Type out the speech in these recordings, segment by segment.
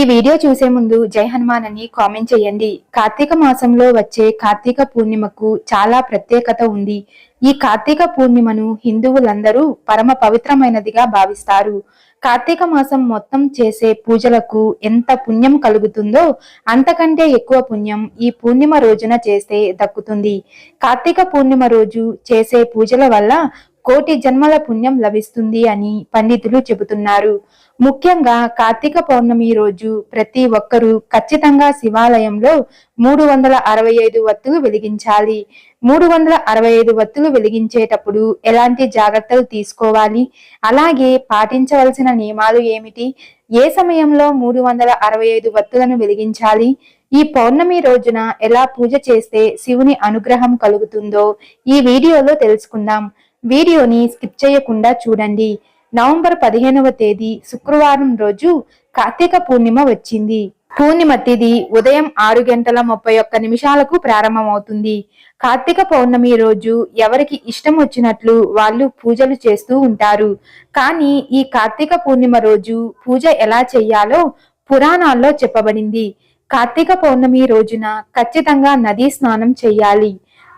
ఈ వీడియో చూసే ముందు జై హనుమాన్ అని కామెంట్ చేయండి. కార్తీక మాసంలో వచ్చే కార్తీక పూర్ణిమకు చాలా ప్రత్యేకత ఉంది. ఈ కార్తీక పూర్ణిమను హిందువులందరూ పరమ పవిత్రమైనదిగా భావిస్తారు. కార్తీక మాసం మొత్తం చేసే పూజలకు ఎంత పుణ్యం కలుగుతుందో అంతకంటే ఎక్కువ పుణ్యం ఈ పూర్ణిమ రోజున చేస్తే దక్కుతుంది. కార్తీక పూర్ణిమ రోజు చేసే పూజల వల్ల కోటి జన్మల పుణ్యం లభిస్తుంది అని పండితులు చెబుతున్నారు. ముఖ్యంగా కార్తీక పౌర్ణమి రోజు ప్రతి ఒక్కరూ ఖచ్చితంగా శివాలయంలో మూడు వందల అరవై ఐదు వత్తులు వెలిగించాలి. మూడు వందల అరవై ఐదు వత్తులు వెలిగించేటప్పుడు ఎలాంటి జాగ్రత్తలు తీసుకోవాలి? అలాగే పాటించవలసిన నియమాలు ఏమిటి? ఏ సమయంలో మూడు వందల అరవై ఐదు వత్తులను వెలిగించాలి? ఈ పౌర్ణమి రోజున ఎలా పూజ చేస్తే శివుని అనుగ్రహం కలుగుతుందో ఈ వీడియోలో తెలుసుకుందాం. వీడియోని స్కిప్ చేయకుండా చూడండి. నవంబర్ పదిహేనవ తేదీ శుక్రవారం రోజు కార్తీక పూర్ణిమ వచ్చింది. పూర్ణిమ తిది ఉదయం ఆరు గంటల ముప్పై ఒక్క నిమిషాలకు ప్రారంభమవుతుంది. కార్తీక పౌర్ణమి రోజు ఎవరికి ఇష్టం వచ్చినట్లు వాళ్ళు పూజలు చేస్తూ ఉంటారు. కానీ ఈ కార్తీక పూర్ణిమ రోజు పూజ ఎలా చెయ్యాలో పురాణాల్లో చెప్పబడింది. కార్తీక పౌర్ణమి రోజున ఖచ్చితంగా నదీ స్నానం చెయ్యాలి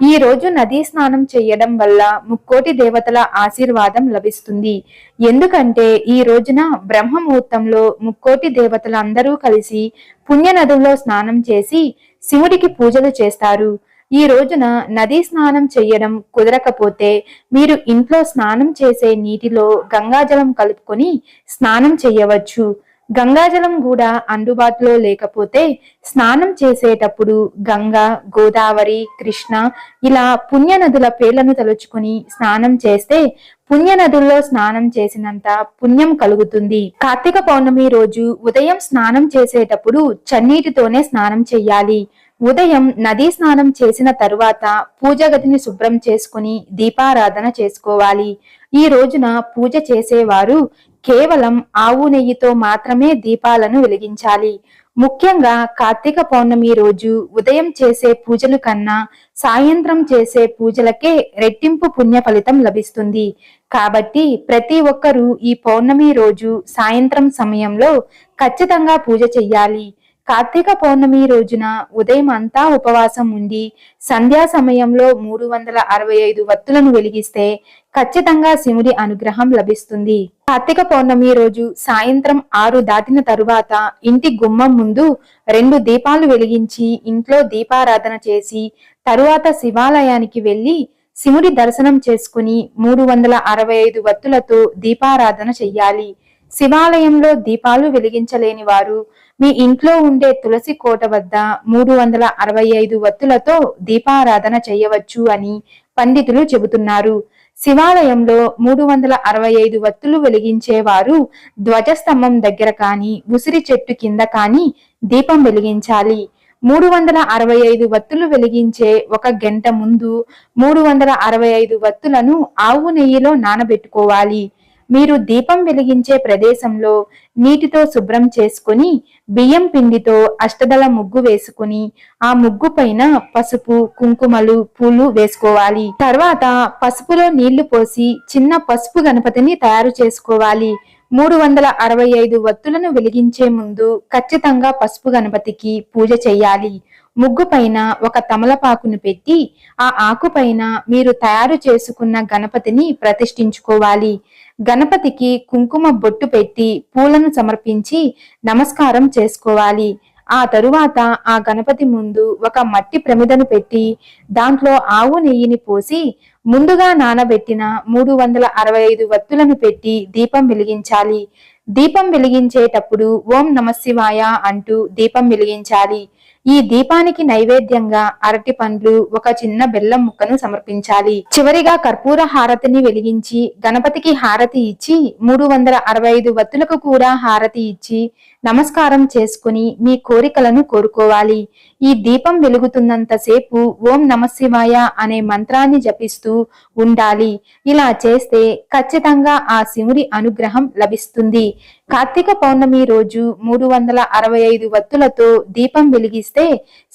ఈ రోజు నదీ స్నానం చేయడం వల్ల ముక్కోటి దేవతల ఆశీర్వాదం లభిస్తుంది. ఎందుకంటే ఈ రోజున బ్రహ్మముహూర్తంలో ముక్కోటి దేవతలు అందరూ కలిసి పుణ్యనదుల్లో స్నానం చేసి శివుడికి పూజలు చేస్తారు. ఈ రోజున నదీ స్నానం చేయడం కుదరకపోతే మీరు ఇంట్లో స్నానం చేసే నీటిలో గంగాజలం కలుపుకొని స్నానం చేయవచ్చు. గంగాజలం కూడా అందుబాటులో లేకపోతే స్నానం చేసేటప్పుడు గంగా గోదావరి కృష్ణ ఇలా పుణ్య నదుల పేర్లను తలుచుకుని స్నానం చేస్తే పుణ్య నదుల్లో స్నానం చేసినంత పుణ్యం కలుగుతుంది. కార్తీక పౌర్ణమి రోజు ఉదయం స్నానం చేసేటప్పుడు చన్నీటితోనే స్నానం చెయ్యాలి ఉదయం నదీ స్నానం చేసిన తరువాత పూజ గదిని శుభ్రం చేసుకుని దీపారాధన చేసుకోవాలి. ఈ రోజున పూజ చేసేవారు కేవలం ఆవు నెయ్యితో మాత్రమే దీపాలను వెలిగించాలి. ముఖ్యంగా కార్తీక పౌర్ణమి రోజు ఉదయం చేసే పూజలు కన్నా సాయంత్రం చేసే పూజలకే రెట్టింపు పుణ్య ఫలితం లభిస్తుంది. కాబట్టి ప్రతి ఒక్కరూ ఈ పౌర్ణమి రోజు సాయంత్రం సమయంలో ఖచ్చితంగా పూజ చెయ్యాలి. కార్తీక పౌర్ణమి రోజున ఉదయం అంతా ఉపవాసం ఉండి సంధ్యా సమయంలో మూడు వందల అరవై ఐదు వత్తులను వెలిగిస్తే ఖచ్చితంగా శివుడి అనుగ్రహం లభిస్తుంది. కార్తీక పౌర్ణమి రోజు సాయంత్రం ఆరు దాటిన తరువాత ఇంటి గుమ్మం ముందు రెండు దీపాలు వెలిగించి ఇంట్లో దీపారాధన చేసి తరువాత శివాలయానికి వెళ్ళి శివుడి దర్శనం చేసుకుని మూడు వందల అరవై ఐదు వత్తులతో దీపారాధన చెయ్యాలి. శివాలయంలో దీపాలు వెలిగించలేని వారు మీ ఇంట్లో ఉండే తులసి కోట వద్ద మూడు వందల అరవై ఐదు వత్తులతో దీపారాధన చేయవచ్చు అని పండితులు చెబుతున్నారు. శివాలయంలో మూడు వందల అరవై ఐదు వత్తులు వెలిగించేవారు ధ్వజస్తంభం దగ్గర కాని ఉసిరి చెట్టు కింద కాని దీపం వెలిగించాలి. మూడు వందల అరవై ఐదు వత్తులు వెలిగించే ఒక గంట ముందు మూడు వందల అరవై ఐదు వత్తులను ఆవు నెయ్యిలో నానబెట్టుకోవాలి. మీరు దీపం వెలిగించే ప్రదేశంలో నీటితో శుభ్రం చేసుకుని బియ్యం పిండితో అష్టదళ ముగ్గు వేసుకుని ఆ ముగ్గు పైన పసుపు కుంకుమలు పూలు వేసుకోవాలి. తర్వాత పసుపులో నీళ్ళు పోసి చిన్న పసుపు గణపతిని తయారు చేసుకోవాలి. మూడు వందల అరవై ఐదు వత్తులను వెలిగించే ముందు ఖచ్చితంగా పసుపు గణపతికి పూజ చేయాలి ముగ్గు పైన ఒక తమలపాకును పెట్టి ఆ ఆకు పైన మీరు తయారు చేసుకున్న గణపతిని ప్రతిష్ఠించుకోవాలి. గణపతికి కుంకుమ బొట్టు పెట్టి పూలను సమర్పించి నమస్కారం చేసుకోవాలి. ఆ తరువాత ఆ గణపతి ముందు ఒక మట్టి ప్రమిదను పెట్టి దాంట్లో ఆవు నెయ్యిని పోసి ముందుగా నానబెట్టిన మూడు వందల అరవై ఐదు వత్తులను పెట్టి దీపం వెలిగించాలి. దీపం వెలిగించేటప్పుడు ఓం నమశివాయ అంటూ దీపం వెలిగించాలి. ఈ దీపానికి నైవేద్యంగా అరటి పండ్లు ఒక చిన్న బెల్లం ముక్కను సమర్పించాలి. చివరిగా కర్పూర హారతిని వెలిగించి గణపతికి హారతి ఇచ్చి మూడు వందల అరవై ఐదు వత్తులకు కూడా హారతి ఇచ్చి నమస్కారం చేసుకుని మీ కోరికలను కోరుకోవాలి. ఈ దీపం వెలుగుతున్నంతసేపు ఓం నమశివాయ అనే మంత్రాన్ని జపిస్తూ ఉండాలి. ఇలా చేస్తే ఖచ్చితంగా ఆ శివుడి అనుగ్రహం లభిస్తుంది. కార్తీక పౌర్ణమి రోజు మూడు వందల అరవై ఐదు వత్తులతో దీపం వెలిగిస్తే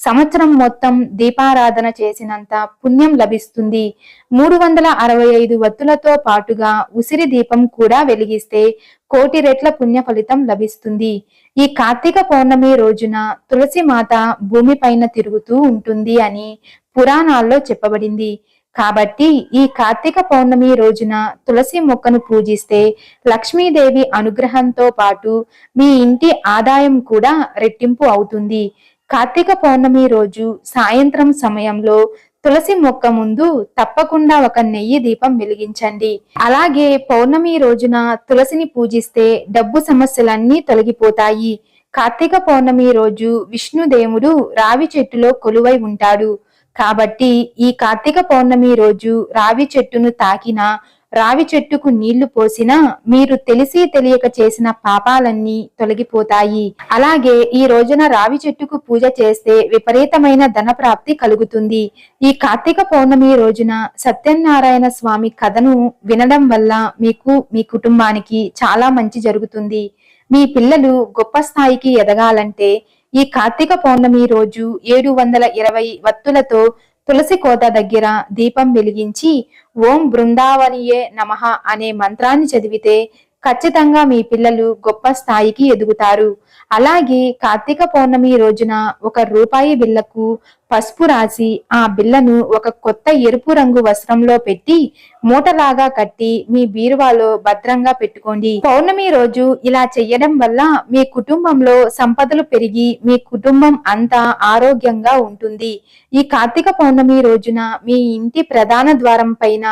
సంవత్సరం మొత్తం దీపారాధన చేసినంత పుణ్యం లభిస్తుంది. మూడు వందల అరవై ఐదు వత్తులతో పాటుగా ఉసిరి దీపం కూడా వెలిగిస్తే కోటి రెట్ల పుణ్య ఫలితం లభిస్తుంది. ఈ కార్తీక పౌర్ణమి రోజున తులసి మాత భూమిపైన తిరుగుతూ ఉంటుంది అని పురాణాల్లో చెప్పబడింది. కాబట్టి ఈ కార్తీక పౌర్ణమి రోజున తులసి మొక్కను పూజిస్తే లక్ష్మీదేవి అనుగ్రహంతో పాటు మీ ఇంటి ఆదాయం కూడా రెట్టింపు అవుతుంది. కార్తీక పౌర్ణమి రోజు సాయంత్రం సమయంలో తులసి మొక్క ముందు తప్పకుండా ఒక నెయ్యి దీపం వెలిగించండి. అలాగే పౌర్ణమి రోజున తులసిని పూజిస్తే డబ్బు సమస్యలన్నీ తొలగిపోతాయి. కార్తీక పౌర్ణమి రోజు విష్ణుదేవుడు రావి చెట్టులో కొలువై ఉంటాడు. కాబట్టి ఈ కార్తీక పౌర్ణమి రోజు రావి చెట్టును తాకినా రావి చెట్టుకు నీళ్ళు పోసినా మీరు తెలిసి తెలియక చేసిన పాపాలన్నీ తొలగిపోతాయి. అలాగే ఈ రోజున రావి చెట్టుకు పూజ చేస్తే విపరీతమైన ధన ప్రాప్తి కలుగుతుంది. ఈ కార్తీక పౌర్ణమి రోజున సత్యనారాయణ స్వామి కథను వినడం వల్ల మీకు మీ కుటుంబానికి చాలా మంచి జరుగుతుంది. మీ పిల్లలు గొప్ప స్థాయికి ఎదగాలంటే ఈ కార్తీక పౌర్ణమి రోజు ఏడు వందల ఇరవై వత్తులతో తులసి కోత దగ్గర దీపం వెలిగించి ఓం బృందావనియే నమః అనే మంత్రాన్ని చదివితే ఖచ్చితంగా మీ పిల్లలు గొప్ప స్థాయికి ఎదుగుతారు. అలాగే కార్తీక పౌర్ణమి రోజున ఒక రూపాయి బిల్లకు పసుపు రాసి ఆ బిల్లను ఒక కొత్త ఎరుపు రంగు వస్త్రంలో పెట్టి మూటలాగా కట్టి మీ బీరువాలో భద్రంగా పెట్టుకోండి. పౌర్ణమి రోజు ఇలా చెయ్యడం వల్ల మీ కుటుంబంలో సంపదలు పెరిగి మీ కుటుంబం అంతా ఆరోగ్యంగా ఉంటుంది. ఈ కార్తీక పౌర్ణమి రోజున మీ ఇంటి ప్రధాన ద్వారం పైన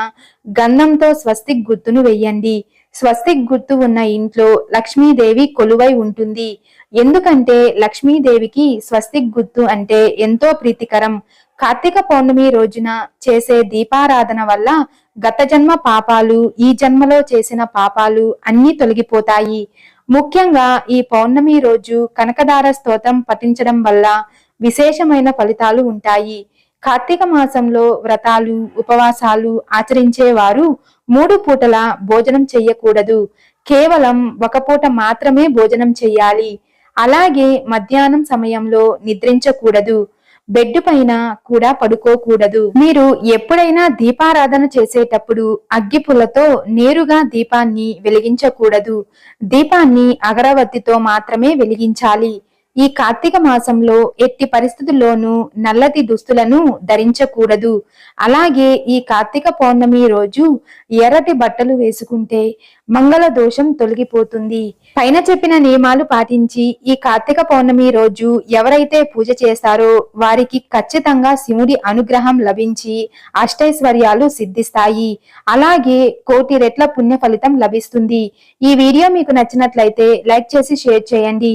గంధంతో స్వస్తిక్ గుర్తును వెయ్యండి. స్వస్తిక్ గుర్తు ఉన్న ఇంట్లో లక్ష్మీదేవి కొలువై ఉంటుంది. ఎందుకంటే లక్ష్మీదేవికి స్వస్తిక్ గుర్తు అంటే ఎంతో ప్రీతికరం. కార్తీక పౌర్ణమి రోజున చేసే దీపారాధన వల్ల గత జన్మ పాపాలు ఈ జన్మలో చేసిన పాపాలు అన్నీ తొలగిపోతాయి. ముఖ్యంగా ఈ పౌర్ణమి రోజు కనకదార స్తోత్రం పఠించడం వల్ల విశేషమైన ఫలితాలు ఉంటాయి. కార్తీక మాసంలో వ్రతాలు ఉపవాసాలు ఆచరించేవారు మూడు పూటల భోజనం చెయ్యకూడదు. కేవలం ఒక పూట మాత్రమే భోజనం చెయ్యాలి. అలాగే మధ్యాహ్నం సమయంలో నిద్రించకూడదు. బెడ్ పైన కూడా పడుకోకూడదు. మీరు ఎప్పుడైనా దీపారాధన చేసేటప్పుడు అగ్గిపుల్లతో నేరుగా దీపాన్ని వెలిగించకూడదు. దీపాన్ని అగరవత్తితో మాత్రమే వెలిగించాలి. ఈ కార్తీక మాసంలో ఎట్టి పరిస్థితుల్లోనూ నల్లటి దుస్తులను ధరించకూడదు. అలాగే ఈ కార్తీక పౌర్ణమి రోజు ఎర్రటి బట్టలు వేసుకుంటే మంగళ దోషం తొలగిపోతుంది. పైన చెప్పిన నియమాలు పాటించి ఈ కార్తీక పౌర్ణమి రోజు ఎవరైతే పూజ చేస్తారో వారికి ఖచ్చితంగా శివుడి అనుగ్రహం లభించి అష్టైశ్వర్యాలు సిద్ధిస్తాయి. అలాగే కోటి రెట్ల పుణ్య ఫలితం లభిస్తుంది. ఈ వీడియో మీకు నచ్చినట్లయితే లైక్ చేసి షేర్ చేయండి.